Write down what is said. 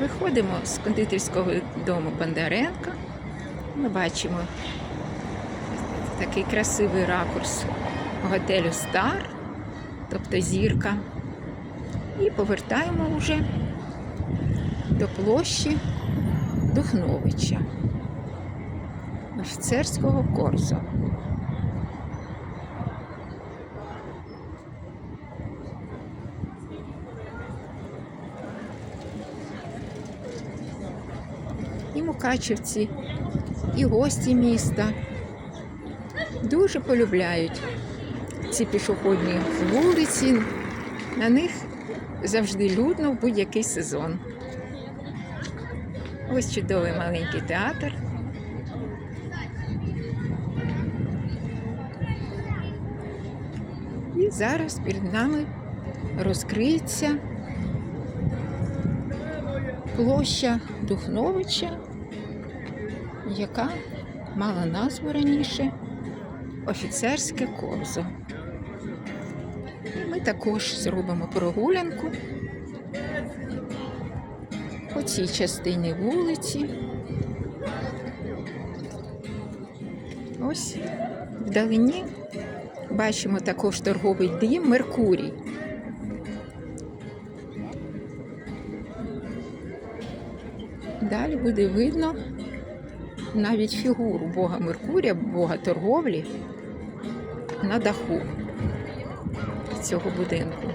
Виходимо з кондитерського дому Бондаренка. Ми бачимо такий красивий ракурс готелю Стар, тобто зірка. І повертаємо вже до площі Духновича, офіцерського корзу. І мукачівці, і гості міста дуже полюбляють ці пішохідні вулиці. На них завжди людно в будь-який сезон. Ось чудовий маленький театр. І зараз перед нами розкриється площа Духновича, яка мала назву раніше офіцерське корзо. І ми також зробимо прогулянку по цій частині вулиці. Ось вдалині бачимо також торговий дім Меркурій. Далі буде видно навіть фігуру Бога Меркурія, Бога торговлі на даху цього будинку.